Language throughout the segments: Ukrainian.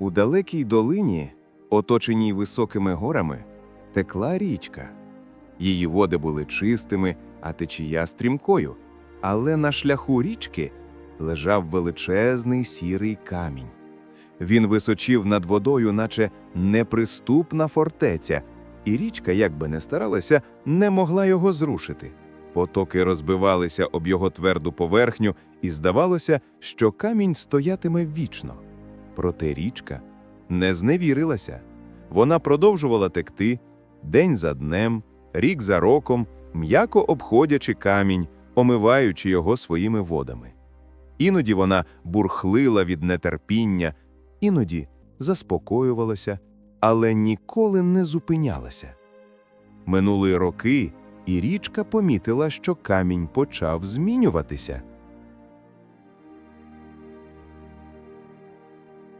У далекій долині, оточеній високими горами, текла річка. Її води були чистими, а течія стрімкою. Але на шляху річки лежав величезний сірий камінь. Він височив над водою, наче неприступна фортеця, і річка, як би не старалася, не могла його зрушити. Потоки розбивалися об його тверду поверхню, і здавалося, що камінь стоятиме вічно. Проте річка не зневірилася. Вона продовжувала текти день за днем, рік за роком, м'яко обходячи камінь, омиваючи його своїми водами. Іноді вона бурхлила від нетерпіння, іноді заспокоювалася, але ніколи не зупинялася. Минули роки, і річка помітила, що камінь почав змінюватися.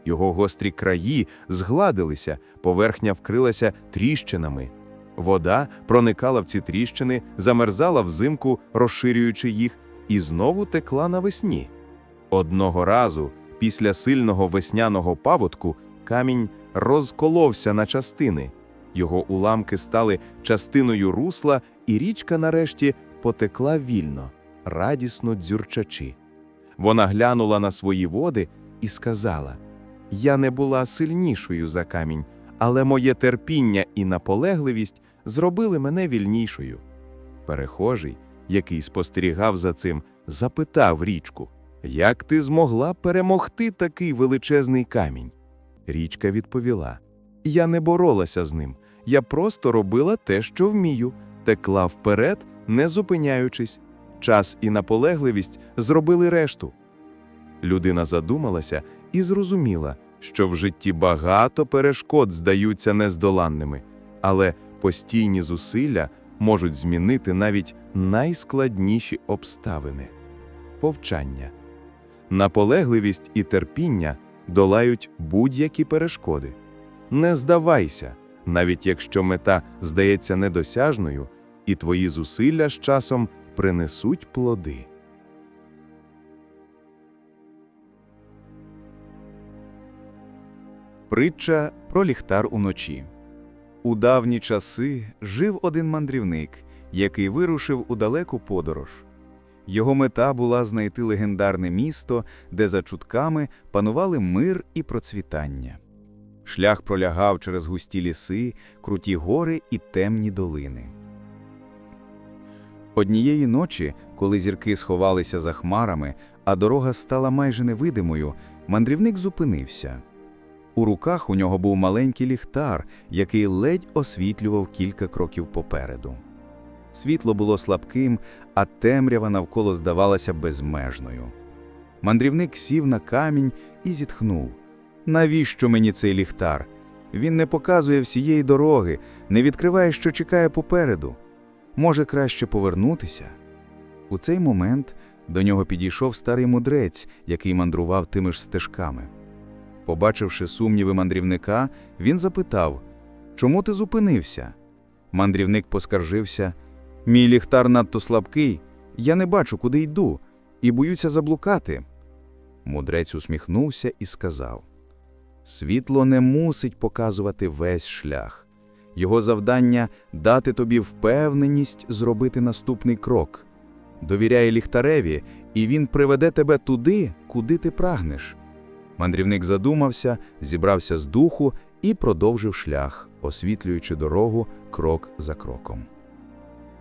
Його гострі краї згладилися, поверхня вкрилася тріщинами. Вода проникала в ці тріщини, замерзала взимку, розширюючи їх, і знову текла навесні. Одного разу, після сильного весняного паводку, камінь розколовся на частини. Його уламки стали частиною русла, і річка нарешті потекла вільно, радісно дзюрчачи. Вона глянула на свої води і сказала: Я не була сильнішою за камінь, але моє терпіння і наполегливість зробили мене вільнішою. Перехожий, який спостерігав за цим, запитав річку, як ти змогла перемогти такий величезний камінь? Річка відповіла: Я не боролася з ним, я просто робила те, що вмію, текла вперед, не зупиняючись. Час і наполегливість зробили решту. Людина задумалася і зрозуміла, що в житті багато перешкод здаються нездоланними, але постійні зусилля можуть змінити навіть найскладніші обставини. Повчання. Наполегливість і терпіння долають будь-які перешкоди. Не здавайся, навіть якщо мета здається недосяжною, і твої зусилля з часом принесуть плоди. Притча про ліхтар уночі. У давні часи жив один мандрівник, який вирушив у далеку подорож. Його мета була знайти легендарне місто, де за чутками панували мир і процвітання. Шлях пролягав через густі ліси, круті гори і темні долини. Однієї ночі, коли зірки сховалися за хмарами, а дорога стала майже невидимою, мандрівник зупинився. У руках у нього був маленький ліхтар, який ледь освітлював кілька кроків попереду. Світло було слабким, а темрява навколо здавалася безмежною. Мандрівник сів на камінь і зітхнув. Навіщо мені цей ліхтар? Він не показує всієї дороги, не відкриває, що чекає попереду. Може, краще повернутися? У цей момент до нього підійшов старий мудрець, який мандрував тими ж стежками. Побачивши сумніви мандрівника, він запитав Чому ти зупинився? Мандрівник поскаржився Мій ліхтар надто слабкий, я не бачу, куди йду, і боюся заблукати. Мудрець усміхнувся і сказав Світло не мусить показувати весь шлях. Його завдання дати тобі впевненість зробити наступний крок. Довіряй ліхтареві, і він приведе тебе туди, куди ти прагнеш. Мандрівник задумався, зібрався з духу і продовжив шлях, освітлюючи дорогу крок за кроком.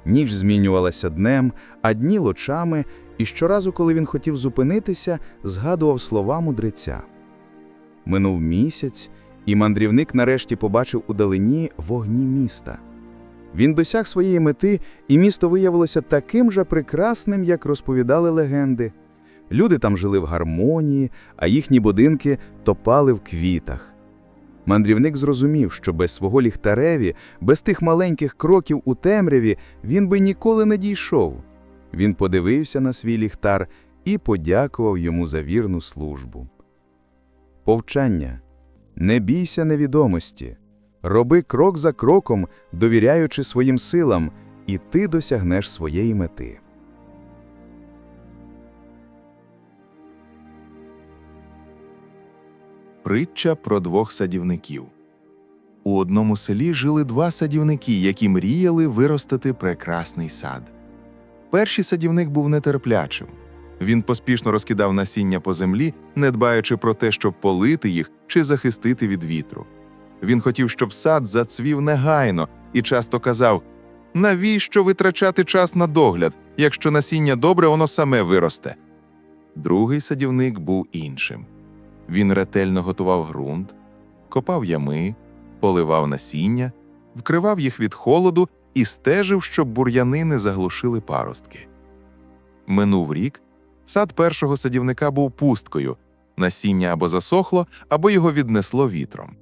Ніч змінювалася днем, а дні лочами, і щоразу, коли він хотів зупинитися, згадував слова мудреця. Минув місяць, і мандрівник нарешті побачив удалині вогні міста. Він досяг своєї мети, і місто виявилося таким же прекрасним, як розповідали легенди. Люди там жили в гармонії, а їхні будинки топали в квітах. Мандрівник зрозумів, що без свого ліхтареві, без тих маленьких кроків у темряві він би ніколи не дійшов. Він подивився на свій ліхтар і подякував йому за вірну службу. Повчання Не бійся невідомості. Роби крок за кроком, довіряючи своїм силам, і ти досягнеш своєї мети. Притча про двох садівників. У одному селі жили два садівники, які мріяли виростити прекрасний сад. Перший садівник був нетерплячим. Він поспішно розкидав насіння по землі, не дбаючи про те, щоб полити їх чи захистити від вітру. Він хотів, щоб сад зацвів негайно, і часто казав: навіщо витрачати час на догляд, якщо насіння добре, воно саме виросте. Другий садівник був іншим. Він ретельно готував ґрунт, копав ями, поливав насіння, вкривав їх від холоду і стежив, щоб бур'яни не заглушили паростки. Минув рік, сад першого садівника був пусткою, насіння або засохло, або його віднесло вітром.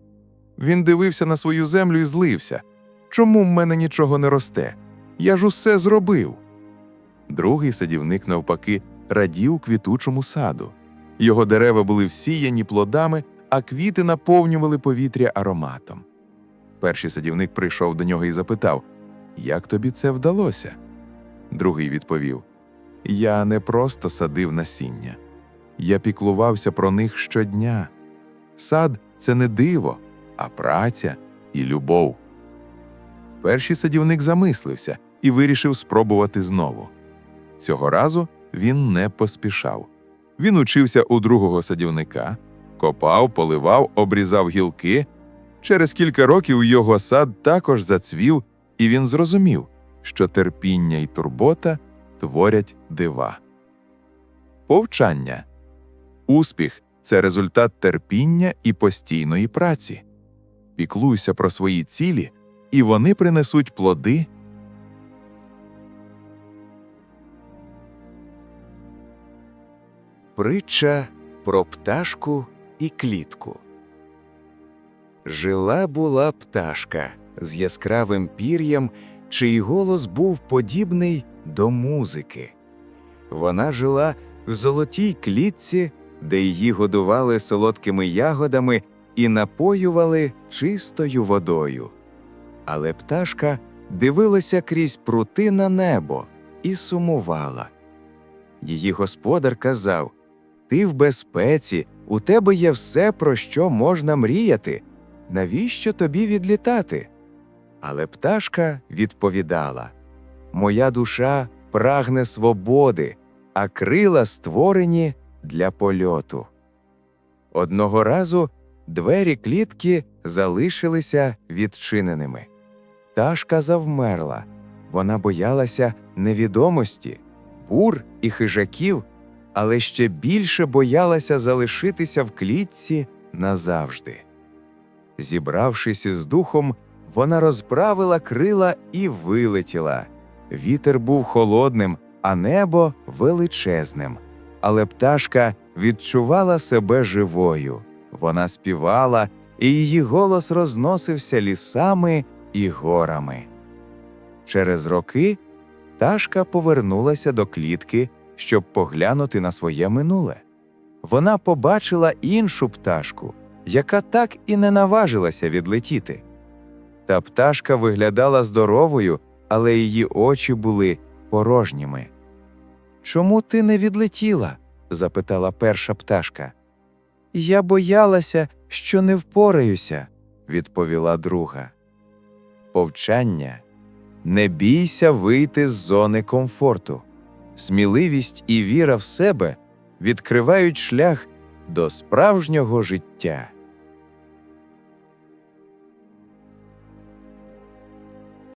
Він дивився на свою землю і злився. Чому в мене нічого не росте? Я ж усе зробив. Другий садівник, навпаки, радів квітучому саду. Його дерева були всіяні плодами, а квіти наповнювали повітря ароматом. Перший садівник прийшов до нього і запитав, Як тобі це вдалося? Другий відповів: Я не просто садив насіння, я піклувався про них щодня. Сад це не диво, а праця і любов. Перший садівник замислився і вирішив спробувати знову. Цього разу він не поспішав. Він учився у другого садівника, копав, поливав, обрізав гілки. Через кілька років його сад також зацвів, і він зрозумів, що терпіння і турбота творять дива. Повчання успіх це результат терпіння і постійної праці. Піклуйся про свої цілі, і вони принесуть плоди. Притча про пташку і клітку. Жила була пташка з яскравим пір'ям, чий голос був подібний до музики. Вона жила в золотій клітці, де її годували солодкими ягодами і напоювали чистою водою. Але пташка дивилася крізь прути на небо і сумувала. Її господар казав Ти в безпеці, у тебе є все, про що можна мріяти. Навіщо тобі відлітати? Але пташка відповідала Моя душа прагне свободи, а крила створені для польоту. Одного разу двері клітки залишилися відчиненими. Пташка завмерла. Вона боялася невідомості, бур і хижаків, але ще більше боялася залишитися в клітці назавжди. Зібравшись із духом, вона розправила крила і вилетіла. Вітер був холодним, а небо величезним. Але пташка відчувала себе живою. Вона співала, і її голос розносився лісами і горами. Через роки пташка повернулася до клітки, щоб поглянути на своє минуле. Вона побачила іншу пташку, яка так і не наважилася відлетіти. Та пташка виглядала здоровою, але її очі були порожніми. Чому ти не відлетіла? запитала перша пташка. Я боялася, що не впораюся, відповіла друга. Повчання не бійся вийти з зони комфорту. Сміливість і віра в себе відкривають шлях до справжнього життя.